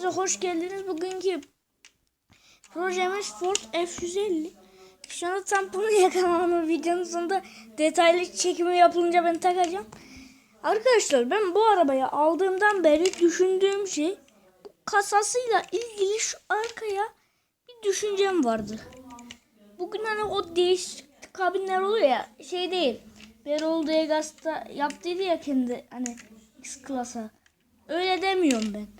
Hepinize hoş geldiniz. Bugünkü projemiz Ford F150. Şu anda tamponu yakalamamı videonun sonunda detaylı çekimi yapılınca ben takacağım. Arkadaşlar ben bu arabayı aldığımdan beri düşündüğüm şey bu kasasıyla ilgili şu arkaya bir düşüncem vardı. Bugün hani o değişik kabinler oluyor ya şey değil. Berol Degas'ta yaptıydı ya kendi hani X klasa. Öyle demiyorum ben.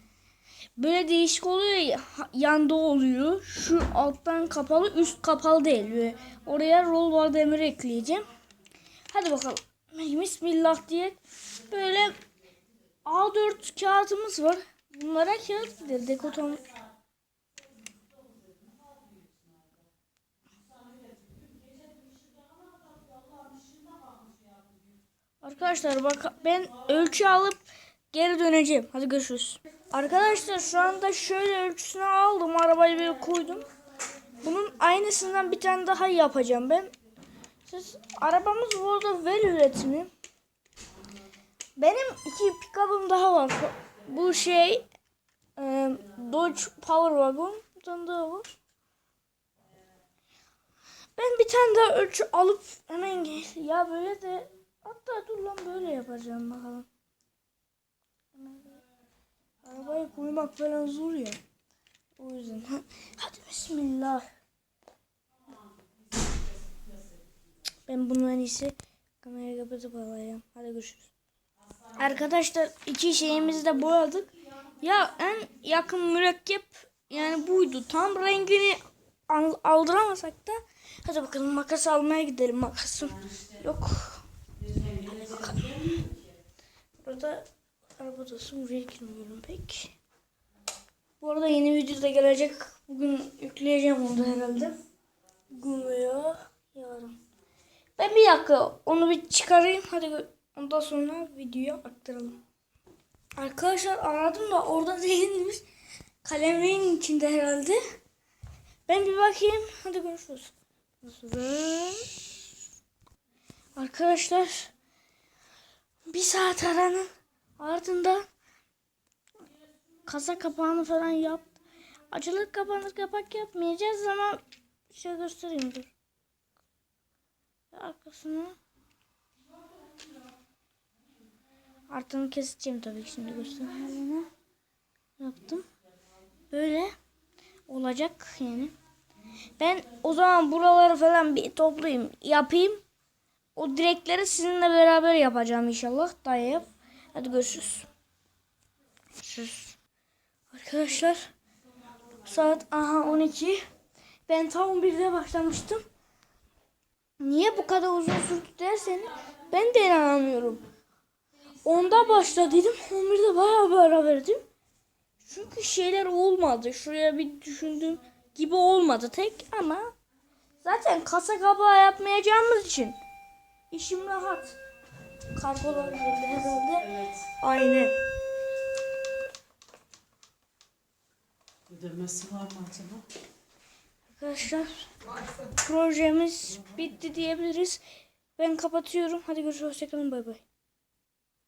Böyle değişik oluyor yanda oluyor. Şu alttan kapalı üst kapalı değil. Böyle oraya roll bar demiri ekleyeceğim. Hadi bakalım. Bismillah diye böyle A4 kağıtımız var. Bunlara kağıt der dekoton Arkadaşlar bak ben ölçü alıp geri döneceğim. Hadi görüşürüz. Arkadaşlar şu anda şöyle ölçüsünü aldım. Arabayı bir koydum. Bunun aynısından bir tane daha yapacağım ben. Siz arabamız bu arada Vel üretimi. Benim iki pick-up'ım daha var. Bu şey e, Dodge Power Wagon. Bir tane daha var. Ben bir tane daha ölçü alıp hemen gel. Ya böyle de hatta dur lan böyle yapacağım bakalım. Arabayı koymak falan zor ya. O yüzden. Hadi bismillah. Ben bunu en iyisi kamerayı kapatıp alayım. Hadi görüşürüz. Arkadaşlar iki şeyimizi de boyadık. Ya en yakın mürekkep yani buydu. Tam rengini al- aldıramasak da hadi bakalım makas almaya gidelim makasım. Yok. Burada arabadasın buraya girmiyorum pek. Bu arada yeni video da gelecek. Bugün yükleyeceğim onu da herhalde. Bugün veya yarın. Ben bir dakika onu bir çıkarayım. Hadi ondan sonra videoya aktaralım. Arkadaşlar aradım da orada değilmiş. Kalemliğin içinde herhalde. Ben bir bakayım. Hadi görüşürüz. Arkadaşlar bir saat aranın ardından kasa kapağını falan yap. Açılır kapanır kapak yapmayacağız ama şey göstereyim dur. Arkasını Artını keseceğim tabii ki şimdi göstereyim. Yaptım. Böyle olacak yani. Ben o zaman buraları falan bir toplayayım, yapayım. O direkleri sizinle beraber yapacağım inşallah. Dayayıp. Hadi görüşürüz. Görüşürüz. Arkadaşlar saat aha 12. Ben tam 11'de başlamıştım. Niye bu kadar uzun sürdü derseniz ben de inanamıyorum. Onda başladıydım. 11'de bayağı bir ara verdim. Çünkü şeyler olmadı. Şuraya bir düşündüğüm gibi olmadı tek ama zaten kasa kabağı yapmayacağımız için işim rahat. Kargolar geldi herhalde. Evet. Aynen. Ödemesi var mı acaba? Arkadaşlar projemiz bitti diyebiliriz. Ben kapatıyorum. Hadi görüşürüz. Hoşçakalın. Bay bay.